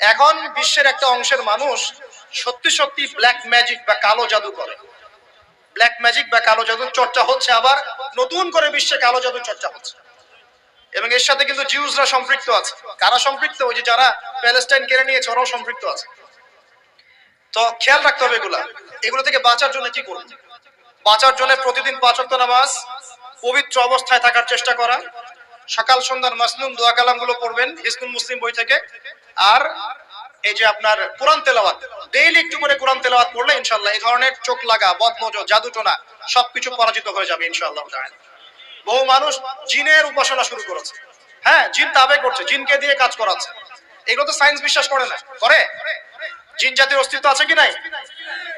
এখন বিশ্বের একটা অংশের মানুষ সত্যি সত্যি ব্ল্যাক ম্যাজিক বা কালো জাদু করে। ব্ল্যাক ম্যাজিক বা কালো জাদুর চর্চা হচ্ছে আবার নতুন করে বিশ্বে কালো জাদুর চর্চা হচ্ছে। এবং এর সাথে কিন্তু জিউসরা সম্পৃক্ত আছে। কারা সম্পৃক্ত? ওই যে যারা প্যালেস্টাইন কেড়ে নিয়েছে, ওরাও সম্পৃক্ত আছে। তো খেয়াল রাখতে হবে এগুলা। এগুলো থেকে বাঁচার জন্য কি করব? বাঁচার জন্য প্রতিদিন পাঁচ ওয়াক্ত নামাজ, পবিত্র অবস্থায় থাকার চেষ্টা করা। সকাল সন্ধ্যার মাসনুন দোয়া কালামগুলো পড়বেন হিসনুল মুসলিম বই থেকে। আর এই যে আপনার কোরআন তেলাওয়াত ডেইলি একটু করে কোরআন তেলাওয়াত পড়লে ইনশাল্লাহ এই ধরনের চোখ লাগা বদনজর জাদুটোনা সবকিছু পরাজিত হয়ে যাবে ইনশাআল্লাহ তাআলা। বহু মানুষ জিনের উপাসনা শুরু করেছে। হ্যাঁ জিন তাবে করছে, জিনকে দিয়ে কাজ করাচ্ছে। এগুলো তো সায়েন্স বিশ্বাস করে না। করে? জিন জাতির অস্তিত্ব আছে কি নাই?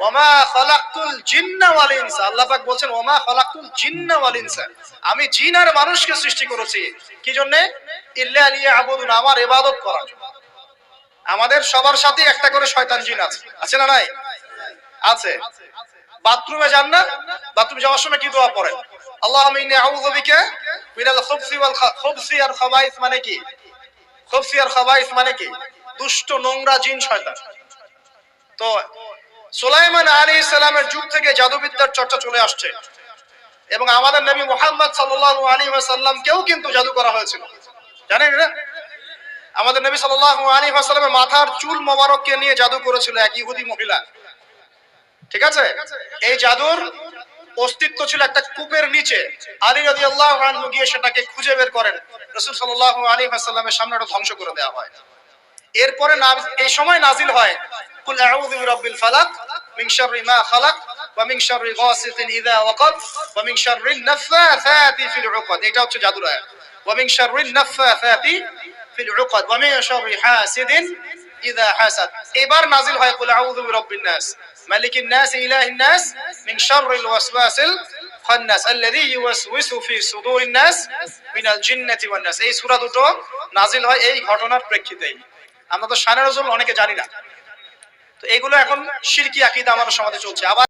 ওমা খালাকতুল জিন্না ওয়াল ইনসা। আল্লাহ পাক বলছেন, ওমা খালাকতুল জিন্না ওয়াল ইনসা। আমি জিন আর মানুষকে সৃষ্টি করেছি। কি জন্য? ইল্লা লিয়াবুদুন, আমার ইবাদত করার জন্য। আমাদের সবার সাথে একটা করে শয়তান জিন আছে। আছে না নাই? আছে। বাথরুমে যান না? বাথরুমে যাওয়ার সময় কি দোয়া পড়েন? আল্লাহুম্মা ইন্নী আউযু বিকা মিনাল খুবসি ওয়াল খুবসি আর খাবাইস মানে কি? খুবসি আর খাবাইস মানে কি? দুষ্ট, নোংরা জিন শয়তান। তো সুলাইমান আলী ইসলামের যুগ থেকে জাদুবিদ্যার চর্চা চলে আসছে। এবং আমাদের নবী মোহাম্মদ সাল্লাল্লাহু আলাইহি ওয়াসাল্লামকেও কিন্তু জাদু করা হয়েছিল। জানেন না? আমাদের নবী সাল্লাল্লাহু আলাইহি ওয়াসাল্লামের মাথার চুল মোবারককে নিয়ে জাদু করেছিল এক ইহুদি মহিলা। ঠিক আছে? এই জাদুর অস্তিত্ব ছিল একটা কূপের নিচে। আলী রাদিয়াল্লাহু আনহু গিয়ে সেটাকে খুঁজে বের করেন। রাসূল ওয়াসাল্লামের সামনে ওটা ধ্বংস করে দেওয়া হয়। এরপরে এই সময় নাজিল হয় ফালাক খালাক এটা হচ্ছে জাদুর ফিল ওয়া মিন শাররি হাসিদিন ইযা হাসাদ। এবার হয়, কুল আউযু বিরাব্বিন নাস। মালিকিন নাস, ইলাহিন নাস, মিন শাররিল ওয়াসওয়াসিল খান্নাস আল্লাযী ফি সুদুরিন নাস মিনাল জিন্নাতি ওয়ান নাস। এই সূরা দুটো নাজিল হয় এই ঘটনার প্রেক্ষিতেই। আমরা তো শানের অনেকে জানি না। তো এগুলো এখন শিরকি আকীদা আমাদের সমাজে চলছে। আবার